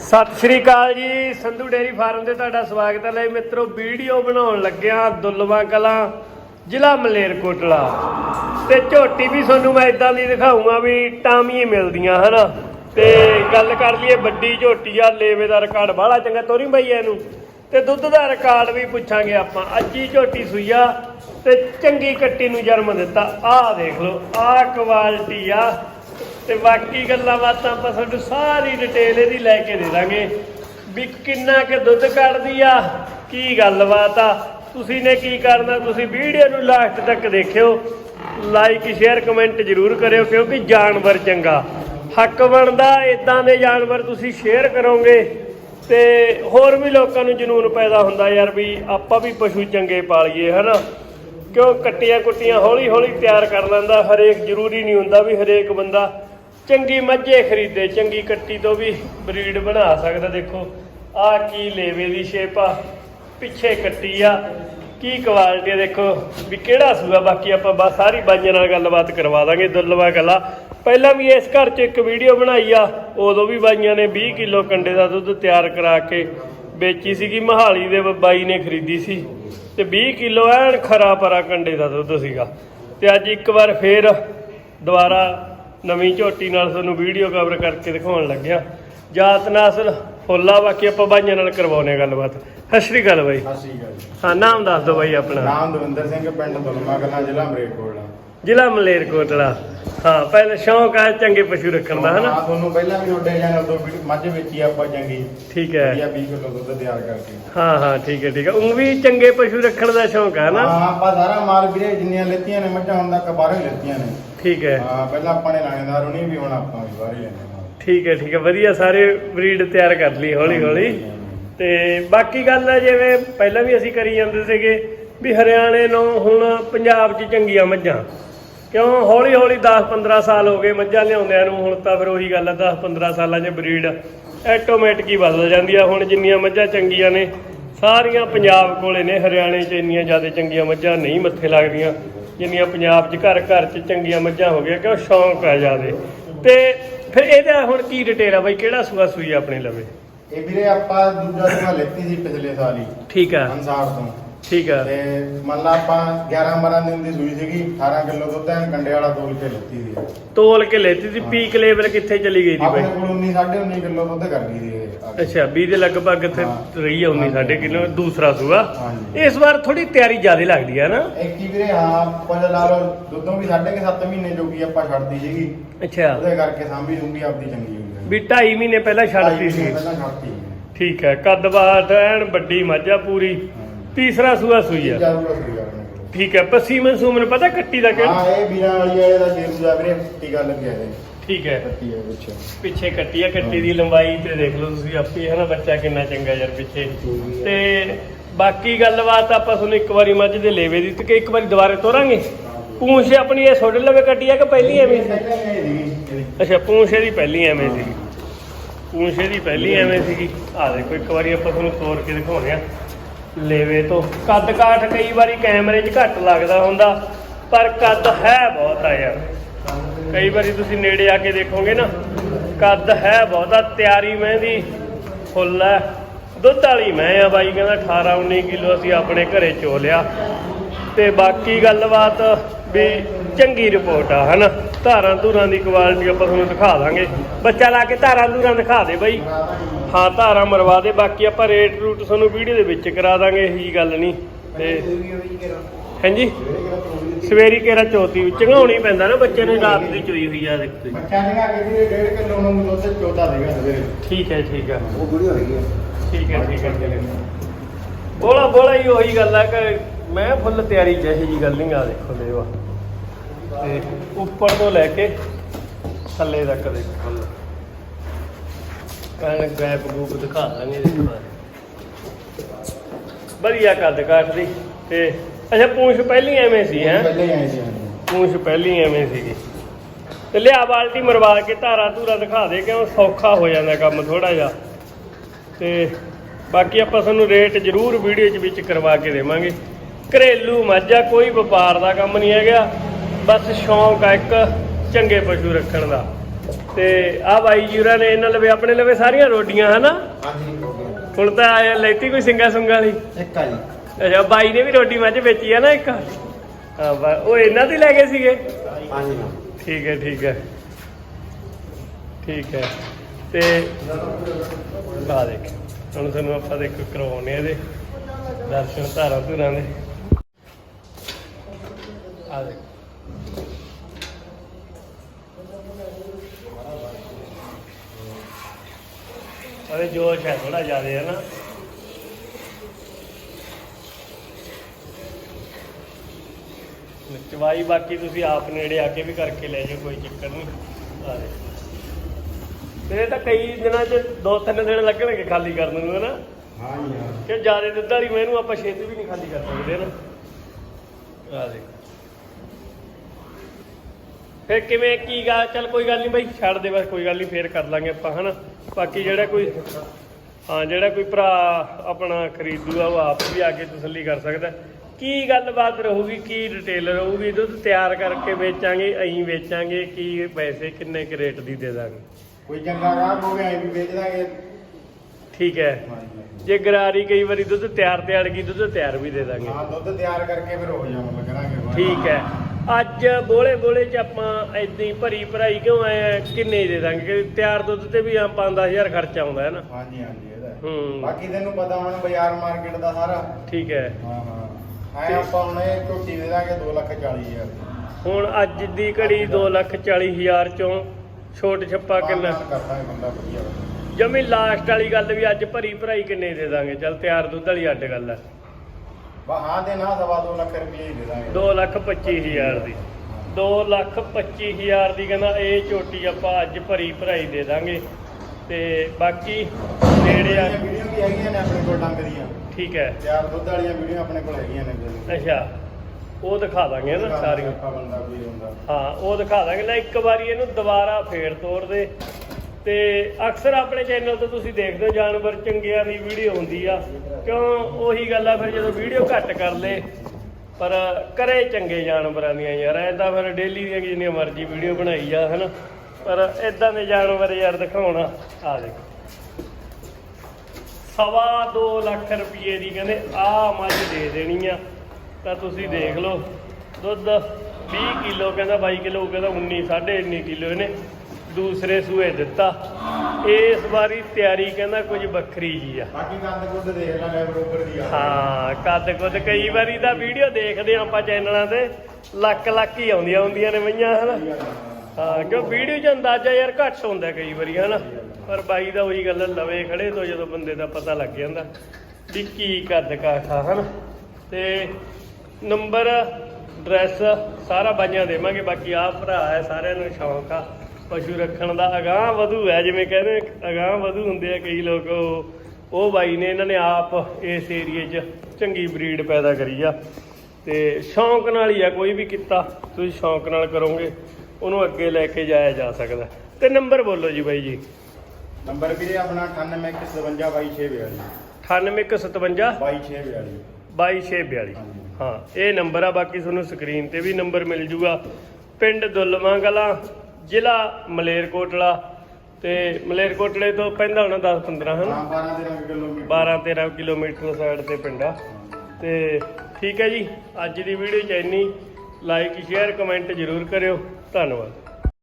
ਸਤਿ ਸ਼੍ਰੀ ਅਕਾਲ ਜੀ, Sandhu dairy farm ਤੇ ਤੁਹਾਡਾ ਸਵਾਗਤ ਹੈ ਲਈ ਮਿੱਤਰੋ, ਵੀਡੀਓ ਬਣਾਉਣ ਲੱਗਿਆ ਦੁੱਲਵਾ ਕਲਾਂ, ਜ਼ਿਲ੍ਹਾ ਮਲੇਰਕੋਟਲਾ ਤੇ ਝੋਟੀ ਵੀ ਤੁਹਾਨੂੰ ਮੈਂ ਇਦਾਂ ਦੀ ਦਿਖਾਉਂਗਾ ਵੀ ਟਾਮੀਆਂ ਮਿਲਦੀਆਂ ਹਨਾ। ਤੇ ਗੱਲ ਕਰ ਲਈਏ ਵੱਡੀ ਝੋਟੀ ਆ, ਲੇਵੇ ਦਾ ਰਿਕਾਰਡ ਬਾਹਲਾ ਚੰਗਾ, ਤੋਰੀ ਬਈ ਇਹਨੂੰ। ਤੇ ਦੁੱਧ ਦਾ ਰਿਕਾਰਡ ਵੀ ਪੁੱਛਾਂਗੇ ਆਪਾਂ। ਅੱਜੀ ਝੋਟੀ ਸੂਈ ਆ ਤੇ ਚੰਗੀ ਕੱਟੀ ਨੂੰ ਜਨਮ ਦਿੱਤਾ। ਆਹ ਦੇਖ ਲਓ, ਆਹ ਕੁਆਲਿਟੀ ਆ। ਤੇ ਬਾਕੀ ਗੱਲਾਂ ਬਾਤਾਂ ਆਪਾਂ ਤੁਹਾਨੂੰ ਸਾਰੀ ਡਿਟੇਲ ਇਹਦੀ ਲੈ ਕੇ ਦੇ ਦਾਂਗੇ। ਵੀ ਕਿੰਨਾ ਕਿ ਦੁੱਧ ਕੱਢਦੀ ਆ, ਕੀ ਗੱਲਬਾਤ ਆ, ਤੁਸੀਂ ਨੇ ਕੀ ਕਰਨਾ, ਤੁਸੀਂ ਵੀਡੀਓ ਨੂੰ ਲਾਸਟ ਤੱਕ ਦੇਖਿਓ ਲਾਈਕ ਸ਼ੇਅਰ ਕਮੈਂਟ ਜ਼ਰੂਰ ਕਰਿਓ, ਕਿਉਂਕਿ ਜਾਨਵਰ ਚੰਗਾ। ਹੱਕ ਬਣਦਾ ਇਦਾਂ ਦੇ ਜਾਨਵਰ ਤੁਸੀਂ ਸ਼ੇਅਰ ਕਰੋਗੇ, ਤੇ ਹੋਰ ਵੀ ਲੋਕਾਂ ਨੂੰ ਜਨੂਨ ਪੈਦਾ ਹੁੰਦਾ ਯਾਰ ਵੀ ਆਪਾਂ ਵੀ ਪਸ਼ੂ ਚੰਗੇ ਪਾਲੀਏ, ਹਨਾ? ਕਿਉਂ ਕੱਟੀਆਂ ਕੁੱਟੀਆਂ ਹੌਲੀ ਹੌਲੀ ਤਿਆਰ ਕਰ ਲੈਂਦਾ, ਹਰੇਕ ਜ਼ਰੂਰੀ ਨਹੀਂ ਹੁੰਦਾ ਵੀ ਹਰੇਕ ਬੰਦਾ ਚੰਗੀ ਮੱਝੇ ਖਰੀਦੇ, ਚੰਗੀ ਕੱਟੀ ਤੋਂ ਵੀ ਬਰੀਡ ਬਣਾ ਸਕਦਾ। ਦੇਖੋ ਆਹ ਕੀ ਲੇਵੇ ਦੀ ਸ਼ੇਪ ਆ, ਪਿੱਛੇ ਕੱਟੀ ਆ, ਕੀ ਕੁਆਲਿਟੀ ਆ, ਦੇਖੋ ਵੀ ਕਿਹੜਾ ਸੂਆ। ਬਾਕੀ ਆਪਾਂ ਬਸ ਸਾਰੀ ਬਾਈਆਂ ਨਾਲ ਗੱਲਬਾਤ ਕਰਵਾ ਦਾਂਗੇ ਦੁੱਲਵਾ ਗੱਲਾਂ ਪਹਿਲਾਂ ਵੀ ਇਸ ਘਰ 'ਚ ਇੱਕ ਵੀਡੀਓ ਬਣਾਈ ਆ, ਉਦੋਂ ਵੀ ਬਾਈਆਂ ਨੇ 20 ਕਿਲੋ ਕੰਡੇ ਦਾ ਦੁੱਧ ਤਿਆਰ ਕਰਾ ਕੇ ਵੇਚੀ ਸੀਗੀ। ਮਹਾਲੀ ਦੇ ਬਾਈ ਨੇ ਖਰੀਦੀ ਸੀ ਤੇ 20 ਕਿਲੋ ਐਨ ਖਰਾ ਪਰਾ ਕੰਡੇ ਦਾ ਦੁੱਧ ਸੀਗਾ। ਤੇ ਅੱਜ ਇੱਕ ਵਾਰ ਫੇਰ ਦੁਬਾਰਾ ਨਵੀਂ ਝੋਟੀ ਨਾਲ ਤੁਹਾਨੂੰ ਵੀਡੀਓ ਕਵਰ ਕਰਕੇ ਦਿਖਾਉਣ ਲੱਗਿਆ। ਜਾਤ ਨਸਲ ਫੁੱਲਾ ਬਾਕੀ ਆਪਾਂ ਬਾਈਆਂ ਨਾਲ ਕਰਵਾਉਨੇ ਗੱਲਬਾਤ। ਸਤਿ ਸ਼੍ਰੀ ਅਕਾਲ ਬਾਈ। ਸਤਿ ਸ਼੍ਰੀ ਅਕਾਲ ਜੀ। ਹਾਂ ਨਾਮ ਦੱਸ ਦਿਓ ਬਾਈ ਆਪਣਾ। ਨਾਮ ਦਵਿੰਦਰ ਸਿੰਘ ਪਿੰਡ ਦੁਲਮਾ ਕਲਾਂ ਜ਼ਿਲ੍ਹਾ ਮਰੇਕੋਟਲਾ ਜ਼ਿਲ੍ਹਾ ਮਲੇਰਕੋਟਲਾ। ਹਾਂ ਪਹਿਲੇ ਸ਼ੌਂਕ ਆ ਚੰਗੇ ਪਸ਼ੂ ਰੱਖਣ ਦਾ ਹਨਾ? ਹਾਂ ਤੁਹਾਨੂੰ ਪਹਿਲਾਂ ਵੀ ਤੁਹਾਡੇ ਚੈਨਲ ਤੋਂ ਵੀਡੀਓ ਮੱਝ ਵੇਚੀ ਆਪਾਂ ਚੰਗੀ। ਠੀਕ ਹੈ। ਵਧੀਆ 20 ਕਿਲੋ ਦੁੱਧ ਤਿਆਰ ਕਰਕੇ। ਹਾਂ ਹਾਂ ਠੀਕ ਹੈ ਠੀਕ ਹੈ। ਉਹ ਵੀ ਚੰਗੇ ਪਸ਼ੂ ਰੱਖਣ ਦਾ ਸ਼ੌਂਕ ਹੈ ਨਾ? ਹਾਂ ਆਪਾਂ ਸਾਰਾ ਮਾਲ ਵੀਰੇ ਜਿੰਨੀਆਂ ਲੈਤੀਆਂ ਨੇ ਮੱਝਾਂ ਹੁਣ ਤੱਕ ਬਾਹਰੋਂ ਹੀ ਲੈਤੀਆਂ ਨੇ। ਠੀਕ ਹੈ। ਹਾਂ ਪਹਿਲਾਂ ਆਪਾਂ ਨੇ ਲਾਣੇਦਾਰ ਹੁਣੀ ਵੀ ਹੁਣ ਆਪਾਂ ਵੀ ਬਾਹਰ ਹੀ ਲੈਣੇ ਮਾਲ ਠੀਕ ਹੈ ਠੀਕ ਹੈ। ਵਧੀਆ ਸਾਰੇ ਬਰੀਡ ਤਿਆਰ ਕਰ ਲਈ ਹੌਲੀ ਹੌਲੀ। ਤੇ ਬਾਕੀ ਗੱਲ ਹੈ ਜਿਵੇਂ ਪਹਿਲਾਂ ਵੀ ਅਸੀਂ ਕਰੀ ਜਾਂਦੇ ਸੀਗੇ ਵੀ ਹਰਿਆਣੇ ਨੂੰ ਹੁਣ ਪੰਜਾਬ 'ਚ ਚੰਗੀਆਂ ਮੱਝਾਂ। ਕਿਉਂ? ਹੌਲੀ ਹੌਲੀ 10-15 ਸਾਲ ਹੋ ਗਏ ਮੱਝਾਂ ਲਿਆਉਂਦਿਆਂ ਨੂੰ ਹੁਣ ਤਾਂ ਫਿਰ ਉਹੀ ਗੱਲ ਹੈ 10-15 ਸਾਲਾਂ 'ਚ ਬਰੀਡ ਆਟੋਮੈਟਿਕ ਹੀ ਬਦਲ ਜਾਂਦੀ ਆ। ਹੁਣ ਜਿੰਨੀਆਂ ਮੱਝਾਂ ਚੰਗੀਆਂ ਨੇ ਸਾਰੀਆਂ ਪੰਜਾਬ ਕੋਲੇ ਨੇ ਹਰਿਆਣੇ 'ਚ ਇੰਨੀਆਂ ਜ਼ਿਆਦਾ ਚੰਗੀਆਂ ਮੱਝਾਂ ਨਹੀਂ ਮੱਥੇ ਲੱਗਦੀਆਂ। ਜਿੰਨੀਆਂ ਪੰਜਾਬ 'ਚ ਘਰ ਘਰ 'ਚ ਚੰਗੀਆਂ ਮੱਝਾਂ ਹੋ ਗਈਆਂ ਕਿਉਂ ਸ਼ੌਂਕ ਆ ਜ਼ਿਆਦੇ ਤੇ ਫਿਰ ਇਹਦਾ ਹੁਣ ਕੀ ਡਿਟੇਲ ਆ ਬਾਈ? ਕਿਹੜਾ ਸੂਆ ਸੂਈ ਆਪਣੇ ਲਵੇ? ਇਹ ਵੀਰੇ ਆਪਾਂ ਦੂਜਾ ਸੂਆ ਲੈਤੀ ਸੀ ਪਿਛਲੇ ਸਾਲ ਹੀ। ਠੀਕ ਆ। ਅੰਸਾਰ ਤੋਂ। ਠੀਕ ਆ। ਤੇ ਮੰਨ ਲਾ ਆਪਾਂ 11 12 ਦਿਨ ਦੀ ਸੂਈ ਸੀਗੀ 18 ਕਿਲੋ ਦੁੱਧ ਐਨ ਕੰਡੇ ਵਾਲਾ ਤੋਲ ਕੇ ਲੈਤੀ ਸੀ। ਤੋਲ ਕੇ ਲੈਤੀ ਸੀ ਪੀਕ ਲੈਵਲ ਕਿੱਥੇ ਚਲੀ ਗਈ ਦੀ ਆਪਣੇ ਬਾਈ? ਕੋਲ 19 19.5 ਕਿਲੋ ਦੁੱਧ ਕਰ ਗਈ ਇਹ ਅੱਛਾ 20 ਦੇ ਲਗਭਗ ਇੱਥੇ ਹਾਂ। ਰਹੀ ਆ 19 ਸਾਡੇ ਕਿਲੋ ਦੂਸਰਾ ਸੂਆ। ਹਾਂਜੀ। ਇਸ ਵਾਰ ਥੋੜੀ ਤਿਆਰੀ ਜ਼ਿਆਦਾ ਲੱਗਦੀ ਆ ਨਾ? ਇੱਕ ਹੀ ਵੀਰੇ ਹਾਂ ਕੁਝ ਲਾ ਲਓ ਦੁੱਧੋਂ ਵੀ ਸਾਢੇ ਕੁ ਸੱਤ ਮਹੀਨੇ ਜੋਗੀ ਆਪਾਂ ਛੱਡਦੀ ਸੀਗੀ। ਅੱਛਾ। ਉਹਦੇ ਕਰਕੇ ਸਾਂਭੀ ਸੁੰਭੀ ਆਪਦੀ ਚੰਗੀ ਹੋਈ ਹੈ ਵੀ 2.5 ਮਹੀਨੇ ਪਹਿਲਾਂ ਛੱਡਤੀ ਢਾਈ ਸੀ। ਮਹੀਨੇ ਪਹਿਲਾਂ ਛੱਡਤੀ। ਠੀਕ ਹੈ ਕੱਦ-ਬਾਟ ਐਨ ਵੱਡੀ ਮੱਝਾ ਪੂਰੀ। ਤੀਸਰਾ ਸੂਆ ਸੂਈ ਆ। ਠੀਕ ਹੈ ਪਸੀ ਮਨਸੂਮਨ ਪਤਾ ਕੱਟੀ ਦਾ ਕਿਹੜਾ? ਹਾਂ ਇਹ ਵੀਰਾਂ ਵਾਲੀ ਵਾਲੇ ਦਾ ਜੇਬ ਦਾ ਵੀਰੇ ਟੀਕਾ ਲੱਗਿਆ ਹੈ ਠੀਕ ਹੈ। ਕੱਟੀ ਹੈ ਵਿੱਚ। ਪਿੱਛੇ ਕੱਟੀ ਆ ਕੱਟੀ ਦੀ ਲੰਬਾਈ ਤੇ ਦੇਖ ਲਓ ਤੁਸੀਂ ਆਪੇ ਹੈ ਨਾ ਬੱਚਾ ਕਿੰਨਾ ਚੰਗਾ ਯਾਰ ਪਿੱਛੇ। ਤੇ ਬਾਕੀ ਗੱਲਬਾਤ ਆਪਾਂ ਤੁਹਾਨੂੰ ਇੱਕ ਵਾਰੀ ਮੱਝ ਦੇ ਲੇਵੇ ਦੀ ਤੇ ਕਿ ਇੱਕ ਵਾਰੀ ਦੁਬਾਰੇ ਤੋਰਾਂਗੇ। ਪੂੰਛ ਆਪਣੀ ਇਹ ਛੋਟੇ ਲਵੇ ਕੱਟੀ ਆ ਕਿ ਪਹਿਲੀ ਐਵੇਂ ਸੀ? ਪਹਿਲਾਂ ਇਹ ਇਹਦੀ। ਅੱਛਾ ਪੂੰਛ ਇਹਦੀ ਪਹਿਲੀ ਐਵੇਂ ਸੀ ਪੂੰਛ ਇਹਦੀ ਪਹਿਲੀ ਐਵੇਂ ਸੀਗੀ। ਆ ਦੇਖੋ ਇੱਕ ਵਾਰੀ ਆਪਾਂ ਤੁਹਾਨੂੰ ਤੋੜ ਕੇ ਦਿਖਾਉਂਦੇ ਆ ਲੇਵੇ ਤੋਂ। ਕੱਦ ਕਾਠ ਕਈ ਵਾਰੀ ਕੈਮਰੇ 'ਚ ਘੱਟ ਲੱਗਦਾ ਹੁੰਦਾ, ਪਰ ਕੱਦ ਹੈ ਬਹੁਤ ਆ ਯਾਰ। ਕਈ ਵਾਰੀ ਤੁਸੀਂ ਨੇੜੇ ਆ ਕੇ ਦੇਖੋਗੇ ਨਾ, ਕੱਦ ਹੈ ਬਹੁਤਾ ਤਿਆਰੀ ਮਹਿੰਦੀ ਫੁੱਲ ਹੈ। ਦੁੱਧ ਵਾਲੀ ਮੈਂ ਆ ਬਾਈ, ਕਹਿੰਦਾ 18 19 ਕਿਲੋ ਅਸੀਂ ਆਪਣੇ ਘਰੇ ਚੋ ਲਿਆ ਤੇ ਬਾਕੀ ਗੱਲਬਾਤ ਵੀ ਚੰਗੀ ਰਿਪੋਰਟ ਆ ਹਨਾ? ਧਾਰਾਂ ਧੂਰਾਂ ਦੀ ਕੁਆਲਿਟੀ ਆਪਾਂ ਤੁਹਾਨੂੰ ਦਿਖਾ ਦਾਂਗੇ। ਬੱਚਾ ਲਾ ਕੇ ਧਾਰਾਂ ਧੂਰਾਂ ਦਿਖਾ ਦੇ ਬਾਈ। ਹਾਂ ਧਾਰਾਂ ਮਰਵਾ ਦੇ ਬਾਕੀ ਆਪਾਂ ਰੇਟ ਰੂਟ ਤੁਹਾਨੂੰ ਵੀਡੀਓ ਦੇ ਵਿੱਚ ਕਰਾ ਦਾਂਗੇ ਇਹੀ ਗੱਲ ਨਹੀਂ। ਤੇ ਹਾਂਜੀ? ਸਵੇਰੀ ਕੇਰਾ ਵਿੱਚ ਚੰਗਾਉਣੀ ਪੈਂਦਾ ਨਾ ਬੱਚੇ ਨੇ ਰਾਤ ਦੀ ਚੋਈ ਹੋਈ ਆ ਦੇਖ ਤੁਸੀਂ। ਬੱਚਾ ਨਿਕਾ ਕੇ ਵੀਰੇ 1.5 ਕਿਲੋ ਨੂੰ ਦੁੱਧ ਚੋਤਾ ਦੇਗਾ ਸਵੇਰੇ। ਠੀਕ ਹੈ ਠੀਕ ਹੈ। ਉਹ ਵੀਡੀਓ ਹੈਗੀ ਹੈ ਠੀਕ ਹੈ ਠੀਕ ਹੈ। ਬੋਲਾ ਬੋਲਾ ਹੀ ਉਹੀ ਗੱਲ ਹੈ ਕਿ ਮੈਂ ਫੁੱਲ ਤਿਆਰੀ ਜਿਹੀ ਜੀ ਗੱਲ ਨਹੀਂ ਆ ਦੇਖੋ ਦੇਵਾ। ਤੇ ਉੱਪਰ ਤੋਂ ਲੈ ਕੇ ਥੱਲੇ ਤੱਕ ਦੇਖੋ ਫੁੱਲ। ਕਾਣ ਗੈਪ ਗੂਪ ਦਿਖਾ ਦਾਂਗੇ ਦੇਖੋ ਵਧੀਆ ਕੱਦ ਕਾਠ ਦੀ ਤੇ ਅੱਛਾ ਪੂੰਛ ਪਹਿਲੀ ਐਵੇਂ ਸੀ ਹੈ? ਪਹਿਲੇ ਹੀ ਆਏ ਸੀ ਹਾਂਜੀ। ਪੂੰਛ ਪਹਿਲੀ ਐਵੇਂ ਸੀਗੀ ਤੇ ਲਿਆ ਬਾਲਟੀ ਮਰਵਾ ਕੇ ਧਾਰਾ ਧੂਰਾ ਦਿਖਾ ਦੇ ਕਿਉਂ? ਸੌਖਾ ਹੋ ਜਾਂਦਾ ਕੰਮ ਥੋੜਾ ਜਿਹਾ। ਤੇ ਬਾਕੀ ਆਪਾਂ ਤੁਹਾਨੂੰ ਰੇਟ ਜ਼ਰੂਰ ਵੀਡੀਓ 'ਚ ਵਿੱਚ ਕਰਵਾ ਕੇ ਦੇਵਾਂਗੇ। ਘਰੇਲੂ ਮੱਝਾ ਕੋਈ ਵਪਾਰ ਦਾ ਕੰਮ ਨਹੀਂ ਹੈਗਾ। ਬਸ ਸ਼ੌਂਕ ਆ ਇੱਕ ਚੰਗੇ ਪਸ਼ੂ ਰੱਖਣ ਦਾ। ਤੇ ਆ ਬਾਈ ਜੂਰਾ ਨੇ ਇਹਨਾਂ ਲਵੇ ਆਪਣੇ ਲਵੇ ਸਾਰੀਆਂ ਰੋਟੀਆਂ ਹਨਾ? ਹਾਂਜੀ ਹੁਣ ਤਾਂ ਆਇਆ ਲੈਤੀ ਕੋਈ ਸਿੰਗਾ ਸੁੰਗਾ ਵਾਲੀ? ਇੱਕ ਆ ਜੀ। ਅੱਛਾ ਬਾਈ ਨੇ ਵੀ ਰੋਟੀ ਮੱਝ ਵੇਚੀ ਆ ਨਾ ਇੱਕ? ਹਾਂ ਉਹ ਇਹਨਾਂ ਦੀ ਲੈ ਗਏ ਸੀਗੇ? ਹਾਂਜੀ ਠੀਕ ਹੈ ਠੀਕ ਹੈ। ਠੀਕ ਹੈ। ਤੇ ਆ ਦੇਖ ਹੁਣ ਤੁਹਾਨੂੰ ਆਪਾਂ ਦੇਖ ਕਰਵਾਉਣੇ ਆ ਇਹਦੇ। ਦਰਸ਼ਨ ਧਾਰਾਂ ਧੁਰਾਂ ਦੇ। ਆ ਦੇਖ। ਅਰੇ ਜੋਸ਼ ਹੈ ਥੋੜਾ ਜ਼ਿਆਦਾ ਹੈ ਨਾ। ਚਵਾਈ ਬਾਕੀ ਤੁਸੀਂ ਆਪ ਨੇੜੇ ਆ ਕੇ ਵੀ ਕਰਕੇ ਲੈ ਜਾਓ ਕੋਈ ਚੱਕਰ ਨਹੀਂ। ਆ ਦੇ ਤੇ ਕਈ ਦਿਨਾਂ ਚ ਦੋ ਤਿੰਨ ਦਿਨ ਲੱਗਣਗੇ ਖਾਲੀ ਕਰਨ ਨੂੰ ਹਨਾ ਹਾਂ ਕਿ ਜ਼ਿਆਦਾ ਵਾਲੀ ਮੈਨੂੰ ਆਪਾਂ ਛੇਤੀ ਵੀ ਨਹੀਂ ਖਾਲੀ ਕਰ ਸਕਦੇ ਨਾ? ਆ ਦੇ ਫਿਰ ਕਿਵੇਂ ਕੀ ਗਾ ਚੱਲ ਕੋਈ ਗੱਲ ਨਹੀਂ ਬਾਈ ਛੱਡ ਦੇ ਬਸ ਕੋਈ ਗੱਲ ਨਹੀਂ ਫੇਰ ਕਰ ਲਾਂਗੇ ਆਪਾਂ ਹਨਾ? ਬਾਕੀ ਜਿਹੜਾ ਕੋਈ ਹਾਂ ਜਿਹੜਾ ਕੋਈ ਭਰਾ ਆਪਣਾ ਖਰੀਦੂਗਾ ਉਹ ਆਪ ਵੀ ਆ ਕੇ ਤਸੱਲੀ ਕਰ ਸਕਦਾ। ਕੀ ਗੱਲਬਾਤ ਰਹੂਗੀ ਕੀ ਡਿਟੇਲ ਰਹੂਗੀ? ਦੁੱਧ ਤਿਆਰ ਕਰਕੇ ਵੇਚਾਂਗੇ ਅਸੀਂ ਵੇਚਾਂਗੇ ਕੀ ਪੈਸੇ ਕਿੰਨੇ ਕੁ ਰੇਟ ਦੀ ਦੇ ਦਾਂਗੇ? ਕੋਈ ਚੰਗਾ ਗਾਹਕ ਹੋ ਗਿਆ ਇਹ ਵੀ ਵੇਚ ਦਾਂਗੇ। ਠੀਕ ਹੈ। ਜੇ ਗਰਾਰੀ ਕਈ ਵਾਰੀ ਦੁੱਧ ਤਿਆਰ ਤੇ ਅੜ ਗਈ ਦੁੱਧ ਤਿਆਰ ਵੀ ਦੇ ਦਾਂਗੇ। ਹਾਂ ਦੁੱਧ ਤਿਆਰ ਕਰਕੇ ਫਿਰ ਹੋ ਜਾਵਾਂ ਕਰਾਂਗੇ। ਠੀਕ ਹੈ। ਅੱਜ ਬੋਲੇ ਬੋਲੇ ਚ ਆਪਾਂ ਏਦਾਂ ਹੀ ਭਰੀ ਭਰਾਈ ਕਿਉਂ ਆਏ ਆ? ਕਿੰਨੇ ਦੇ ਦਾਂਗੇ? ਕਿ ਤਿਆਰ ਦੁੱਧ ਤੇ ਵੀ ਆ 5-10000 ਖਰਚਾ ਆਉਂਦਾ ਹੈ ਨਾ? ਹਾਂਜੀ ਹਾਂਜੀ ਇਹਦਾ ਹੈ। ਬਾਕੀ ਤੈਨੂੰ ਪਤਾ ਹੁਣ ਬਾਜ਼ਾਰ ਮਾਰਕੀਟ ਦਾ ਸਾਰਾ। ਠੀਕ ਹੈ। ਹਾਂ ਹਾਂ। ਐ ਆਪਾਂ ਹੁਣ ਇਹ ਝੋਟੀ ਦੇ ਦਾਂਗੇ 2,40,000 ਹੁਣ ਅੱਜ ਦੀ ਘੜੀ 240000 ਚੋਂ ਛੋਟ ਛੱਪਾ ਕਿੰਨਾ? ਕਰਦਾ ਬੰਦਾ ਵਧੀਆ। ਜਮੀ ਲਾਸਟ ਵਾਲੀ ਗੱਲ ਵੀ ਅੱਜ ਭਰੀ ਭਰਾਈ ਕਿੰਨੇ ਦੇ ਦਾਂਗੇ? ਚੱਲ ਤਿਆਰ ਦੁੱਧ ਵਾਲੀ ਅੱਡ ਗੱਲ ਹੈ। ਬਾ ਹਾਂ ਦੇ ਨਾ ਸਵਾ 2 ਲੱਖ ਰੁਪਏ ਹੀ ਦੇ ਦਾਂਗੇ। 225000 ਦੀ। 225000 ਦੀ ਕਹਿੰਦਾ ਇਹ ਝੋਟੀ ਆਪਾਂ ਅੱਜ ਭਰੀ ਭਰਾਈ ਦੇ ਦਾਂਗੇ। ਤੇ ਬਾਕੀ ਨੇੜੇ ਆ ਵੀਡੀਓ ਵੀ ਹੈਗੀਆਂ ਨੇ ਆਪਣੇ ਕੋਲ ਡੰਗ ਦੀਆਂ। ਠੀਕ ਹੈ। ਚਾਰ ਦੁੱਧ ਵਾਲੀਆਂ ਵੀਡੀਓ ਆਪਣੇ ਕੋਲ ਹੈਗੀਆਂ ਨੇ ਬਿਲਕੁਲ। ਅੱਛਾ। ਉਹ ਦਿਖਾ ਦਾਂਗੇ ਨਾ ਸਾਰੀਆਂ। ਹਾਂ ਉਹ ਦਿਖਾ ਦਾਂਗੇ। ਲੈ ਇੱਕ ਵਾਰੀ ਇਹਨੂੰ ਦੁਬਾਰਾ ਫੇਰ ਤੋੜ ਦੇ। ਤੇ ਅਕਸਰ ਆਪਣੇ ਚੈਨਲ ਤੋਂ ਤੁਸੀਂ ਦੇਖਦੇ ਹੋ, ਜਾਨਵਰ ਚੰਗਿਆਂ ਦੀ ਵੀਡੀਓ ਹੁੰਦੀ ਆ। ਕਿਉਂ? ਉਹੀ ਗੱਲ ਆ, ਫਿਰ ਜਦੋਂ ਵੀਡੀਓ ਘੱਟ ਕਰ ਲੇ, ਪਰ ਕਰੇ ਚੰਗੇ ਜਾਨਵਰਾਂ ਦੀਆਂ ਯਾਰ ਐਦਾਂ ਫਿਰ ਡੇਲੀ ਦੀਆਂ ਜਿੰਨੀਆਂ ਮਰਜ਼ੀ ਵੀਡੀਓ ਬਣਾਈ ਜਾ, ਹਨਾ? ਪਰ ਇਦਾਂ ਦੇ ਜਾਨਵਰ ਯਾਰ ਦਿਖਾਉਣਾ ਆ ਦੇਖੋ। ਸਵਾ 2 ਲੱਖ ਰੁਪਏ ਦੀ ਕਹਿੰਦੇ ਆ ਮੱਝ ਦੇ ਦੇਣੀ ਆ। ਤਾਂ ਤੁਸੀਂ ਦੇਖ ਲਓ, ਦੁੱਧ 20 ਕਿਲੋ, ਕਹਿੰਦਾ 22 ਕਿਲੋ ਕਹਿੰਦਾ 19 19.5 ਕਿਲੋ ਇਹਨੇ। ਦੂਸਰੇ ਸੂਏ ਦਿੱਤਾ। ਇਸ ਵਾਰੀ ਤਿਆਰੀ ਕਹਿੰਦਾ ਕੁਝ ਵੱਖਰੀ ਜੀ ਆ। ਬਾਕੀ ਗੰਦ ਗੁੱਦ ਦੇਖ ਲੈ ਲੈ ਬਰੋਬਰ ਦੀ ਆ। ਹਾਂ ਕੱਦ ਕੁੱਦ ਕਈ ਵਾਰੀ ਤਾਂ ਵੀਡੀਓ ਦੇਖਦੇ ਆ ਆਪਾਂ ਚੈਨਲਾਂ ਤੇ। ਲੱਖ ਲੱਖ ਹੀ ਆਉਂਦੀਆਂ ਹੁੰਦੀਆਂ ਨੇ ਮਈਆਂ ਹਨਾ? ਹਾਂ ਕਿਉਂ ਵੀਡੀਓ 'ਚ ਅੰਦਾਜ਼ਾ ਯਾਰ ਘੱਟ ਹੁੰਦਾ ਕਈ ਵਾਰੀ ਹਨਾ? ਪਰ ਬਾਈ ਦਾ ਉਹੀ ਗੱਲ ਆ, ਲਵੇ ਖੜੇ ਤੋਂ ਜਦੋਂ ਬੰਦੇ ਦਾ ਪਤਾ ਲੱਗ ਜਾਂਦਾ ਵੀ ਕੀ ਕੱਦ ਕਾਠਾ ਹਨਾ? ਤੇ ਨੰਬਰ ਐਡਰੈਸ ਸਾਰਾ ਬਾਈਆਂ ਦੇਵਾਂਗੇ ਬਾਕੀ ਆਹ ਭਰਾ ਹੈ ਸਾਰਿਆਂ ਨੂੰ ਸ਼ੌਂਕ ਆ। ਪਸ਼ੂ ਰੱਖਣ ਦਾ ਅਗਾਹ ਵਧੂ ਹੈ ਜਿਵੇਂ ਕਹਿੰਦੇ ਅਗਾਹ ਵਧੂ ਹੁੰਦੇ ਆ ਕਈ ਲੋਕ। ਉਹ ਬਾਈ ਨੇ ਇਹਨਾਂ ਨੇ ਆਪ ਇਸ ਏਰੀਏ 'ਚ ਚੰਗੀ ਬਰੀਡ ਪੈਦਾ ਕਰੀ ਆ। ਤੇ ਸ਼ੌਂਕ ਨਾਲ ਹੀ ਆ ਕੋਈ ਵੀ ਕੀਤਾ ਤੁਸੀਂ ਸ਼ੌਂਕ ਨਾਲ ਕਰੋਗੇ ਉਹਨੂੰ ਅੱਗੇ ਲੈ ਕੇ ਜਾਇਆ ਜਾ ਸਕਦਾ। ਤੇ ਨੰਬਰ ਬੋਲੋ ਜੀ ਬਾਈ ਜੀ। ਨੰਬਰ ਵੀਰੇ ਆਪਣਾ 9815222642 9857 2242 2242 ਹਾਂ ਇਹ ਨੰਬਰ ਆ ਬਾਕੀ ਤੁਹਾਨੂੰ ਸਕਰੀਨ ਤੇ ਵੀ ਨੰਬਰ ਮਿਲ ਜੂਗਾ। ਪਿੰਡ ਦੁੱਲਵਾਂ ਕਲਾਂ ਜ਼ਿਲ੍ਹਾ ਮਲੇਰਕੋਟਲਾ ਤੇ ਮਲੇਰਕੋਟਲੇ ਤੋਂ ਪੈਂਦਾ ਹੋਣਾ 10 15 ਹਨਾ? ਹਾਂ 12 13 ਕਿਲੋਮੀਟਰ। 12 13 ਕਿਲੋਮੀਟਰ ਸਾਈਡ ਤੇ ਪਿੰਡ ਤੇ ਠੀਕ ਹੈ ਜੀ ਅੱਜ ਦੀ ਵੀਡੀਓ ਚ ਇੰਨੀ। ਲਾਈਕ ਸ਼ੇਅਰ ਕਮੈਂਟ ਜ਼ਰੂਰ ਕਰਿਓ। ਧੰਨਵਾਦ।